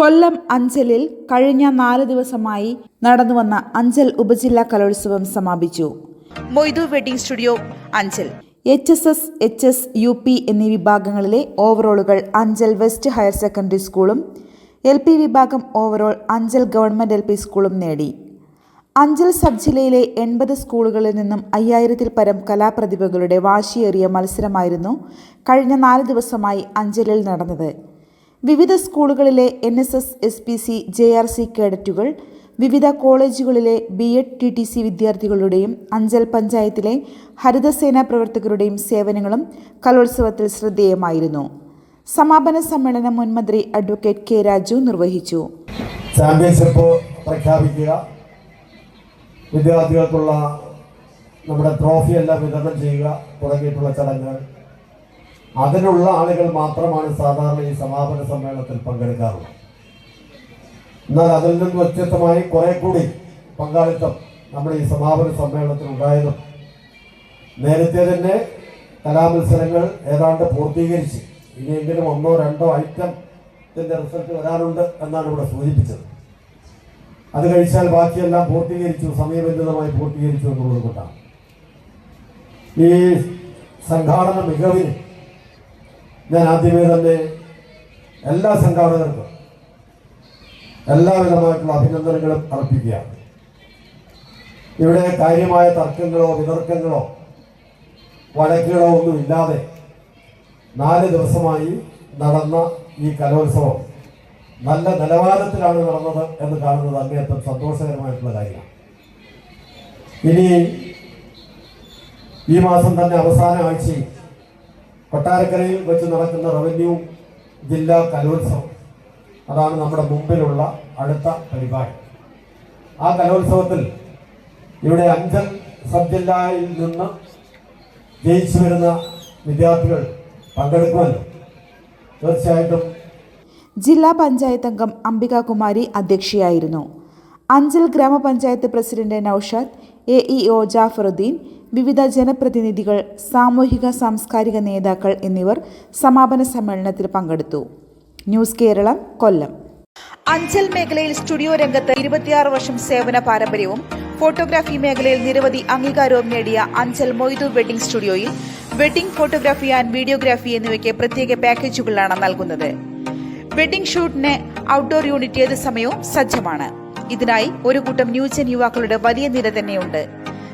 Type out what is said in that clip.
കൊല്ലം അഞ്ചലിൽ കഴിഞ്ഞ നാല് ദിവസമായി നടന്നുവന്ന അഞ്ചൽ ഉപജില്ലാ കലോത്സവം സമാപിച്ചു. Moidu wedding studio Anchal. H S S H S U P എന്നീ വിഭാഗങ്ങളിലെ ഓവറോളുകൾ അഞ്ചൽ വെസ്റ്റ് ഹയർ സെക്കൻഡറി സ്കൂളും എൽ പി വിഭാഗം overall Anchal government L P സ്കൂളും നേടി. അഞ്ചൽ സബ് ജില്ലയിലെ എൺപത് സ്കൂളുകളിൽ നിന്നും അയ്യായിരത്തിൽ പരം കലാപ്രതിഭകളുടെ വാശിയേറിയ മത്സരമായിരുന്നു കഴിഞ്ഞ നാല് ദിവസമായി അഞ്ചലിൽ നടന്നത്. വിവിധ സ്കൂളുകളിലെ N S S S P C J R C കേഡറ്റുകൾ വിവിധ കോളേജുകളിലെ B Ed T T C വിദ്യാർത്ഥികളുടെയും അഞ്ചൽ പഞ്ചായത്തിലെ ഹരിതസേന പ്രവർത്തകരുടെയും സേവനങ്ങളും കലോത്സവത്തിൽ ശ്രദ്ധേയമായിരുന്നു. സമാപന സമ്മേളനം മുൻമന്ത്രി അഡ്വക്കേറ്റ് കെ രാജു നിർവഹിച്ചു. ചാമ്പ്യൻഷിപ്പ് പ്രഖ്യാപിക്കുക. വിദ്യാർത്ഥികൾക്കുള്ള നമ്മുടെ ട്രോഫി എല്ലാം വിതരണം ചെയ്യുക. തുടങ്ങിയിട്ടുള്ള ചടങ്ങുകൾ. അതിനുള്ള ആളുകൾ മാത്രമാണ് സാധാരണ ഈ സമാപന സമ്മേളനത്തിൽ പങ്കെടുക്കാറുള്ളത്. എന്നാൽ അതിൽ നിന്ന് വ്യത്യസ്തമായി കുറെ കൂടി പങ്കാളിത്തം നമ്മുടെ ഈ സമാപന സമ്മേളനത്തിൽ ഉണ്ടായതും നേരത്തെ തന്നെ കലാമത്സരങ്ങൾ ഏതാണ്ട് പൂർത്തീകരിച്ച് ഇനിയെങ്കിലും ഒന്നോ രണ്ടോ ഐറ്റത്തിന്റെ റിസൾട്ട് വരാനുണ്ട് എന്നാണ് ഇവിടെ സൂചിപ്പിച്ചത്. അത് കഴിച്ചാൽ ബാക്കിയെല്ലാം പൂർത്തീകരിച്ചു സമയബന്ധിതമായി പൂർത്തീകരിച്ചു എന്നുള്ളത് കൊണ്ടാണ്. ഈ സംഘാടന മികവിന് ഞാൻ ആദ്യമേ തന്നെ എല്ലാ സംഘാടകർക്കും എല്ലാവിധമായിട്ടുള്ള അഭിനന്ദനങ്ങളും അർപ്പിക്കുകയാണ്. ഇവിടെ കാര്യമായ തർക്കങ്ങളോ വിതർക്കങ്ങളോ വഴക്കുകളോ ഒന്നുമില്ലാതെ നാല് ദിവസമായി നടന്ന ഈ കലോത്സവം നല്ല നിലവാരത്തിലാണ് നടന്നത് എന്ന് കാണുന്നത് അങ്ങേയറ്റം സന്തോഷകരമായിട്ടുള്ള കാര്യമാണ്. ഇനി ഈ മാസം തന്നെ അവസാന ആഴ്ചയിൽ കൊട്ടാരക്കരയിൽ വെച്ച് നടക്കുന്ന റവന്യൂ ജില്ലാ കലോത്സവം. അതാണ് നമ്മുടെ മുമ്പിലുള്ള അടുത്ത പരിപാടി. ആ കലോത്സവത്തിൽ ഇവിടെ അഞ്ചൽ സബ് ജില്ലയിൽ നിന്ന് ജയിച്ചു വരുന്ന വിദ്യാർത്ഥികൾ പങ്കെടുക്കുമല്ലോ. തീർച്ചയായിട്ടും ജില്ലാ പഞ്ചായത്ത് അംഗം Ambikakumari അധ്യക്ഷയായിരുന്നു. Anchal grama panchayat president Noushad A E O Jafaruddin വിവിധ ജനപ്രതിനിധികൾ സാമൂഹിക സാംസ്കാരിക നേതാക്കൾ എന്നിവർ സമാപന സമ്മേളനത്തിൽ പങ്കെടുത്തു. ന്യൂസ് കേരളം കൊല്ലം. അഞ്ചൽ മേഖലയിൽ സ്റ്റുഡിയോ രംഗത്ത് ഇരുപത്തിയാറ് വർഷം സേവന പാരമ്പര്യവും ഫോട്ടോഗ്രാഫി മേഖലയിൽ നിരവധി അംഗീകാരവും നേടിയ അഞ്ചൽ മൊയ്തു വെഡിംഗ് സ്റ്റുഡിയോയിൽ വെഡിംഗ് ഫോട്ടോഗ്രാഫി ആൻഡ് വീഡിയോഗ്രാഫി എന്നിവയ്ക്ക് പ്രത്യേക പാക്കേജുകളാണ് നൽകുന്നത്. വെഡിംഗ് ഷൂട്ടിന് ഔട്ട്ഡോർ യൂണിറ്റ് ഏത് സമയവും സജ്ജമാണ്. ഇതിനായി ഒരു കൂട്ടം ന്യൂജൻ യുവാക്കളുടെ വലിയ നിര തന്നെയുണ്ട്.